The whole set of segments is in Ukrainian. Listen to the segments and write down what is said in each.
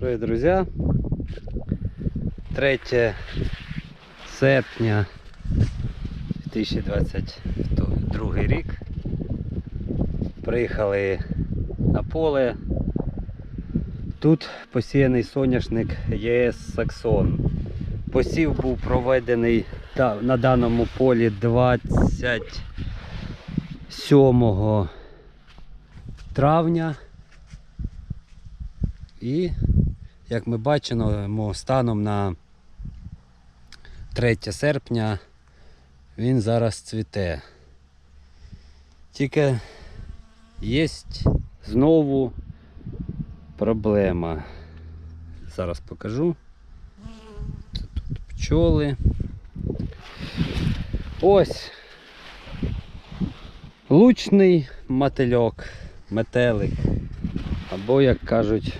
Привіт, друзі! 3 серпня 2022 рік. Приїхали на поле. Тут посіяний соняшник ЄС Саксон. Посів був проведений на даному полі 27 травня. І, як ми бачимо, станом на 3 серпня він зараз цвіте. Тільки є знову проблема. Зараз покажу. Тут пчоли. Ось лучний мотильок, метелик. Або, як кажуть,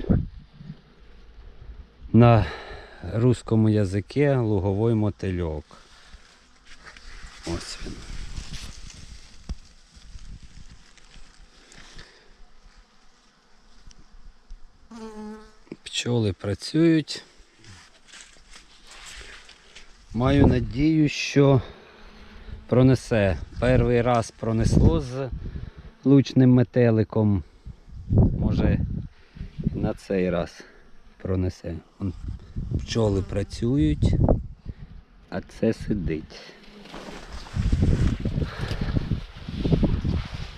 на русскому язикі луговий мотильок. Ось він. Пчоли працюють. Маю надію, що пронесе. Перший раз пронесло з лучним метеликом. Може і на цей раз пронесе. Вон Пчоли працюють, а це сидить.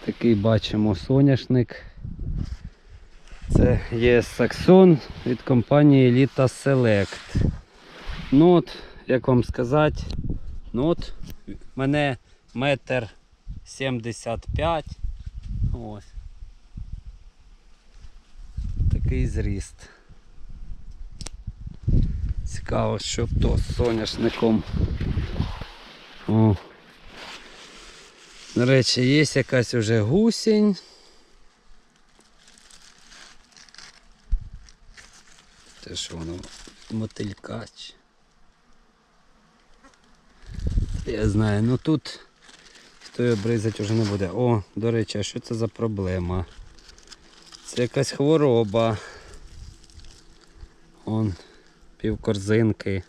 Такий бачимо соняшник. Це є Саксон від компанії Elita Select. Ну от, як вам сказати, ну от, мене метр сімдесят п'ять. Ось. Такий зріст. Цікаво, що то з соняшником. О. До речі, є якась уже гусінь. Те що воно мотилькач. Я знаю, ну тут хто його бризати вже не буде. О, до речі, а що це за проблема? Це якась хвороба. Он півкорзинки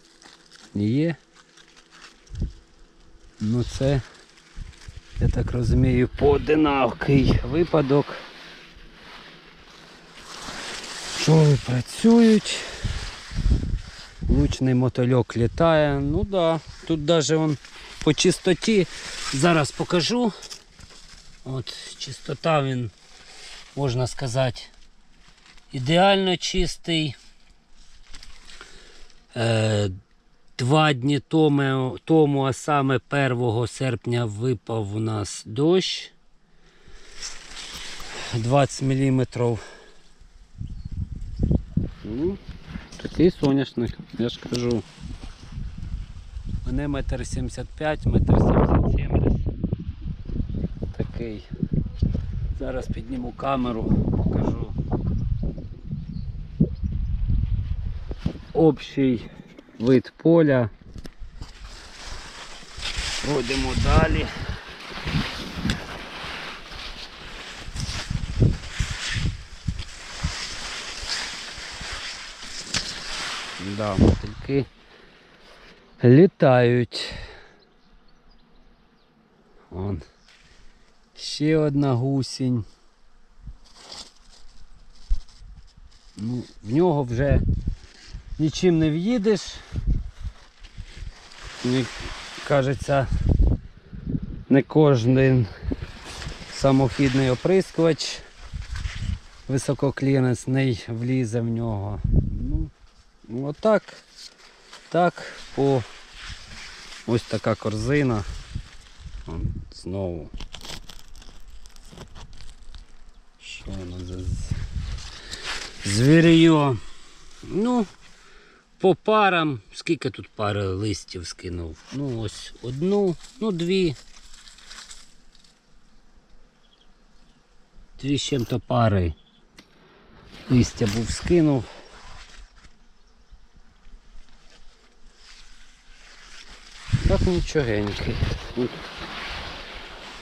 є. Ну це, я так розумію, поодинакий випадок. Пчоли працюють. Лучний мотольок літає. Ну да, тут он по чистоті зараз покажу. От чистота він, можна сказати, ідеально чистий. Е, Два дні тому, тому, а саме 1 серпня випав у нас дощ 20 мм. Ну, такий соняшник, я ж кажу. Мене метр сімдесят п'ять, метр сімдесят сім десь. Такий. Зараз підніму камеру, покажу. Общий вид поля. Пройдемо далі. Да, мотильки літають. Вон. Ще одна гусінь. Ну, в нього вже нічим не в'їдеш. Мені кажеться, не кожен самохідний оприскувач висококліренсний влізе в нього. Ну, отак. Так по ось така корзина. Вон, знову. Що воно за з- звір'йо? Ну, по парам, скільки тут пари листів скинув? Ну ось одну, ну дві. Дві з чим-то пари. Листя був скинув. Так нічогенький. Тут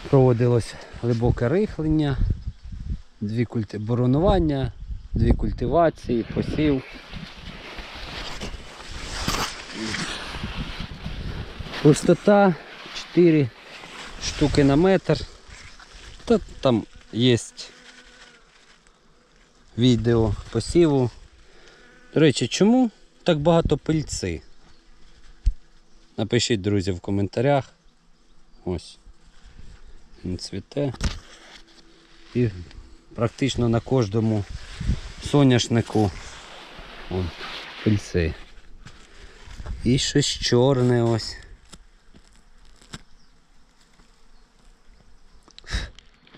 Проводилось глибоке рихлення, дві культи... боронування, дві культивації, посів. Густота 4 штуки на метр. Та там є відео посіву. До речі, чому так багато пильці? Напишіть, друзі, в коментарях. Ось. Він цвіте. І практично на кожному соняшнику пильці. І щось чорне ось.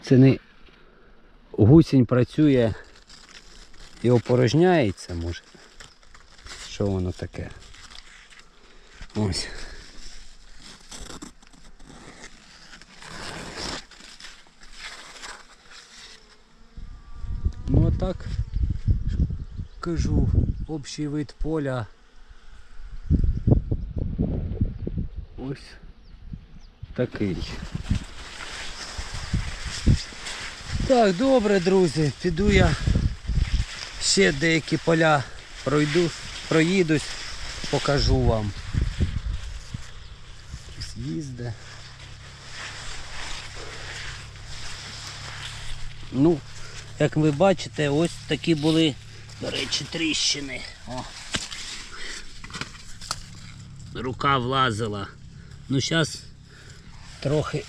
Це не гусінь працює і опорожняється, може. Що воно таке? Ось. Ну а так кажу, общий вид поля. Ось такий. Так, добре, друзі, піду я ще деякі поля пройду, проїдусь, покажу вам. З'їзде. Ну, як ви бачите, ось такі були, до речі, тріщини. О. Рука влазила. Ну зараз трохи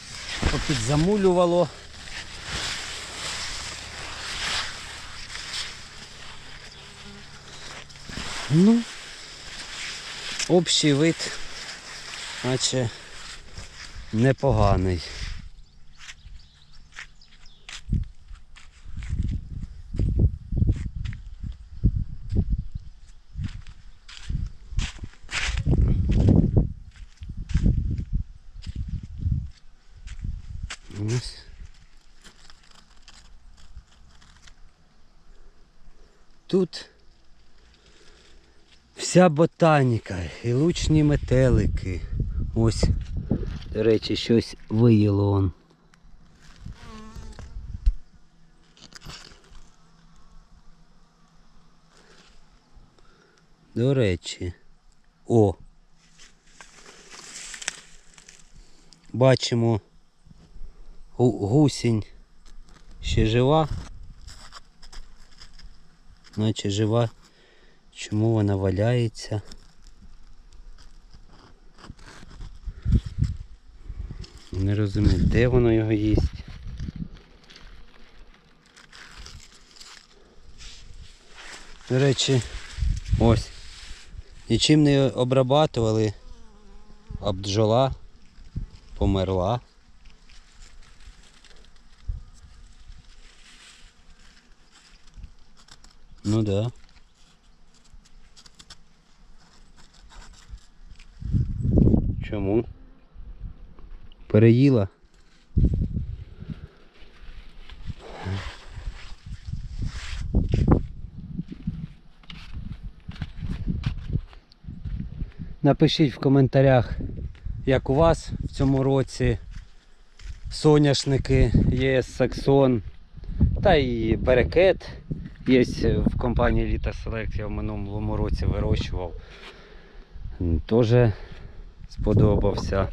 попідзамулювало. Ну, общий вид, наче непоганий. Ось. Тут вся ботаніка і лучні метелики. Ось, до речі, щось виїло он. До речі. О. Бачимо гусінь ще жива. Наче жива. Чому вона валяється? Не розумію, де воно його їсть. До речі, ось. Нічим не обрабатували, а бджола померла. Ну да. Чому? Переїла. Напишіть в коментарях, як у вас в цьому році соняшники, є саксон та і берекет. Є в компанії Літа Селект, я в минулому році вирощував. Теж сподобався.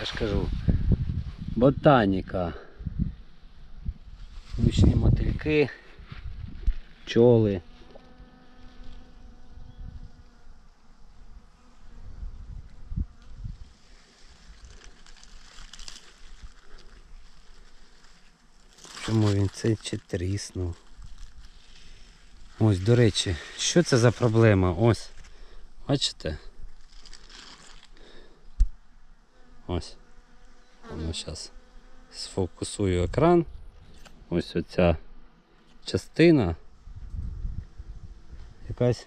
Я ж кажу, ботаніка. Лучні мотильки, пчоли. Чому він це чи тріснув? Ось, до речі, що це за проблема? Ось. Бачите? Ось. Воно зараз сфокусую екран. Ось оця частина. Якась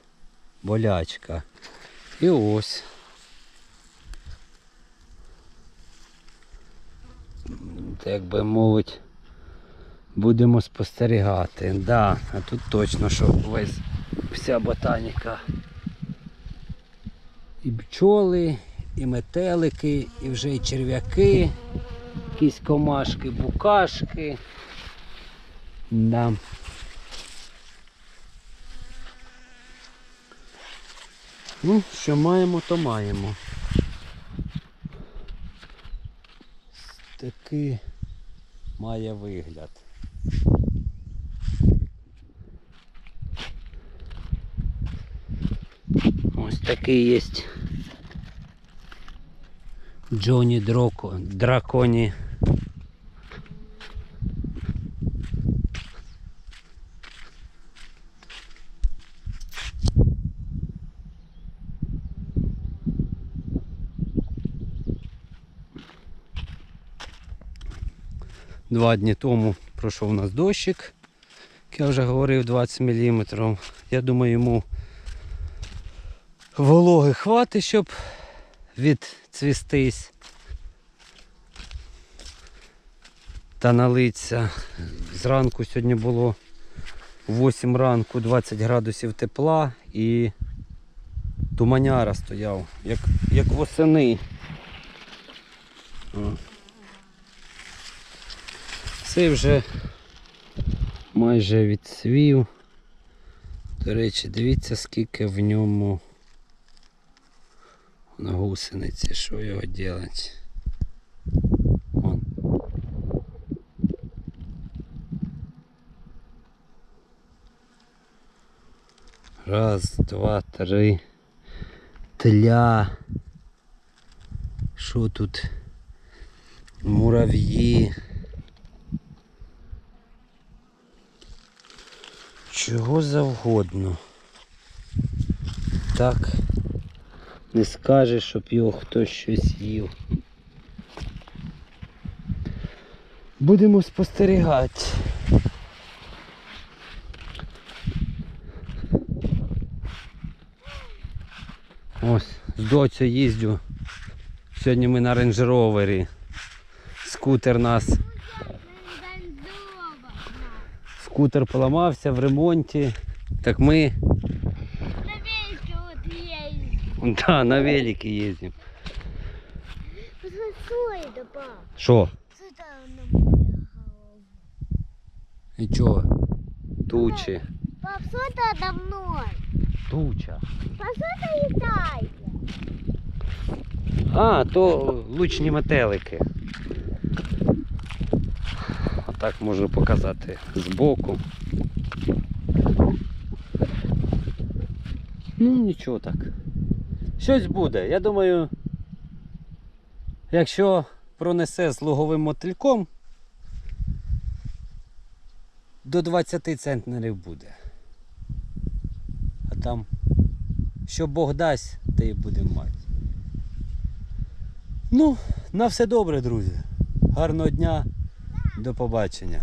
болячка. І ось. Так би мовить, будемо спостерігати. Да, а тут точно, що весь вся ботаніка. І бджоли, і метелики, і вже і черв'яки, якісь комашки, букашки. Да. Ну, що маємо, то маємо. Такий має вигляд. Ось такий є Джоні Дроко, Драконі. Два дні тому пройшов у нас дощик, як я вже говорив, 20 мм. Я думаю, йому вологи хватить, щоб відцвістись та налиться. Зранку сьогодні було 8 ранку 20 градусів тепла і туманяра стояв, як, як восени. Цей вже майже відцвів. До речі, дивіться, скільки в ньому на гусениці, що його делать. Вон. Раз, два, три. Тля. Що тут? Мурав'ї. Чого завгодно. Так не скажеш, щоб його хтось щось їв. Будемо спостерігати. Ось, з доцю їздю. Сьогодні ми на рейндж-ровері. Скутер нас Скутер поламався в ремонті. Так ми На велике вот ездим. да, на велике. Що? Что? Нічого. Что это надо мной? Туча. Что летает? А, то лучні метелики. Отак можу показати збоку. Ну нічого так. Щось буде. Я думаю, якщо пронесе з луговим мотильком, до 20 центнерів буде. А там, що Бог дасть, те і будемо мати. Ну, на все добре, друзі. Гарного дня. До побачення.